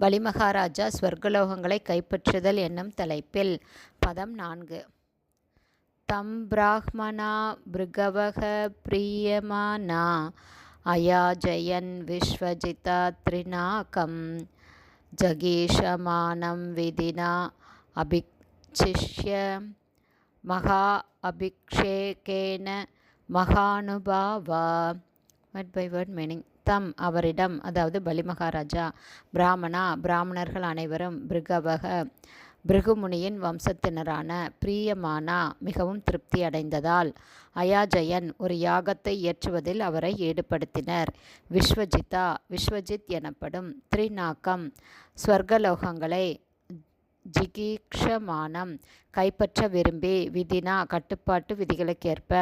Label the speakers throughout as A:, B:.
A: பலிமகாராஜா ஸ்வர்கலோகங்களை கைப்பற்றுதல் என்னும் தலைப்பில். பதம் நான்கு. தம் பிராஹ்மணா பிருகவக பிரியமானா அயாஜயன் விஸ்வஜிதா த்ரிநாகம் ஜகீஷமானம் விதினா அபிச்சிஷ்ய மகா அபிக்ஷேகேன மகானுபாவா. வட் பை வட் மீனிங் தம் அவரிடம் அதாவது பலிமகாராஜா பிராமணா பிராமணர்கள் அனைவரும் பிருகவக பிருகுமுனியின் வம்சத்தினரான பிரியமானா மிகவும் திருப்தி அடைந்ததால் அயாஜயன் ஒரு யாகத்தை இயற்றுவதில் அவரை ஈடுபடுத்தினர். விஸ்வஜிதா விஸ்வஜித் எனப்படும் திரிநாக்கம் ஸ்வர்கலோகங்களை ஜிகீக்ஷமானம் கைப்பற்ற விரும்பி விதினா கட்டுப்பாட்டு விதிகளுக்கேற்ப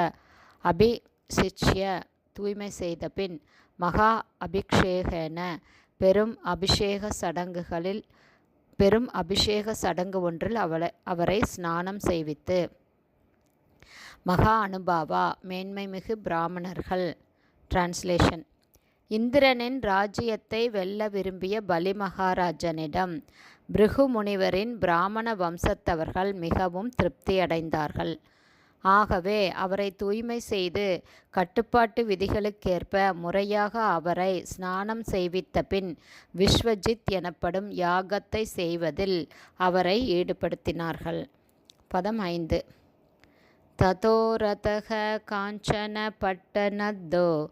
A: அபிசிச்சிய தூய்மை செய்த பின் மகா அபிஷேகன பெரும் அபிஷேக சடங்குகளில் பெரும் அபிஷேக சடங்கு ஒன்றில் அவளை அவரை ஸ்நானம் செய்வித்து. மகா அனுபாவா மேன்மைமிகு பிராமணர்கள். டிரான்ஸ்லேஷன் இந்திரனின் ராஜ்யத்தை வெல்ல விரும்பிய பலி மகாராஜனிடம் பிருகு முனிவரின் பிராமண வம்சத்தவர்கள் மிகவும் திருப்தியடைந்தார்கள் ஆகவே அவரை தூய்மை செய்து கட்டுப்பாட்டு விதிகளுக்கேற்ப முறையாக அவரை ஸ்நானம் செய்வித்த பின் விஸ்வஜித் எனப்படும் யாகத்தை செய்வதில் அவரை ஈடுபடுத்தினார்கள் பதம் ஐந்து ததோரதக காஞ்சன பட்டனத்தோ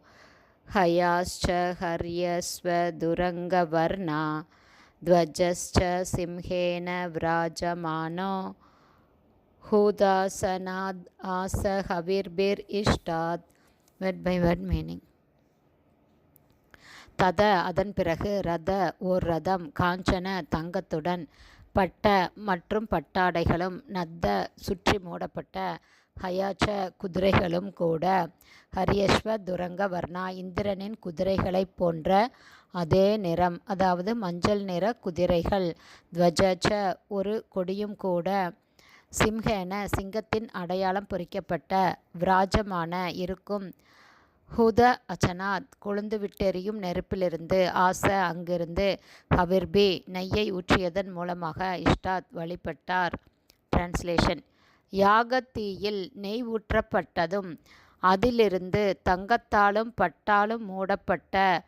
A: हयाश्च हर्यस्वदुरङ्गवर्णा ध्वजश्च सिंहेन व्राजमानो ஹூதாசனாத் ஆச ஹவிர்பிர் இஷ்டாத் வெட் பை வெட் மீனிங் தத அதன் பிறகு ரத ஓர் ரதம் காஞ்சன தங்கத்துடன் பட்ட மற்றும் பட்டாடைகளும் நத்த சுற்றி மூடப்பட்ட ஹயாச்ச குதிரைகளும் கூட ஹரியஸ்வ துரங்க வர்ணா இந்திரனின் குதிரைகளைப் போன்ற அதே நிறம் அதாவது மஞ்சள் நிற குதிரைகள் துவஜச்ச ஒரு கொடியும் கூட சிம்ஹேன சிங்கத்தின் அடையாளம் பொறிக்கப்பட்ட விராஜமான இருக்கும் ஹுத அச்சனாத் கொழுந்து விட்டெறியும் நெருப்பிலிருந்து ஆச அங்கிருந்து ஹவிர்பி நெய்யை ஊற்றியதன் மூலமாக இஷ்டாத் வழிபட்டார். டிரான்ஸ்லேஷன் யாகத்தீயில் நெய் ஊற்றப்பட்டதும் அதிலிருந்து தங்கத்தாலும் பட்டாலும் மூடப்பட்ட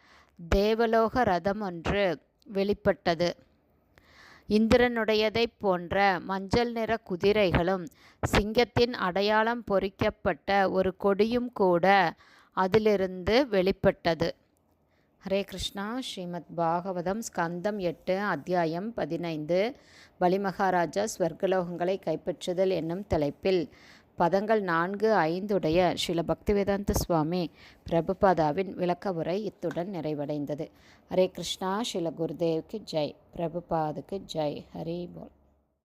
A: தேவலோக ரதம் ஒன்று வெளிப்பட்டது. இந்திரனுடையதைப் போன்ற மஞ்சள் நிற குதிரைகளும் சிங்கத்தின் அடையாளம் பொறிக்கப்பட்ட ஒரு கொடியும் கூட அதிலிருந்து வெளிப்பட்டது. ஹரே கிருஷ்ணா. ஸ்ரீமத் பாகவதம் ஸ்கந்தம் எட்டு அத்தியாயம் பதினைந்து. பலிமகாராஜா ஸ்வர்கலோகங்களை கைப்பற்றுதல் என்னும் தலைப்பில் பதங்கள் நான்கு ஐந்துடைய ஸ்ரீல பக்திவேதாந்த சுவாமி பிரபுபாதாவின் விளக்க உரை இத்துடன் நிறைவடைந்தது. ஹரே கிருஷ்ணா ஸ்ரீல குருதேவ்க்கு ஜெய். பிரபுபாதுக்கு ஜெய். ஹரி போல்.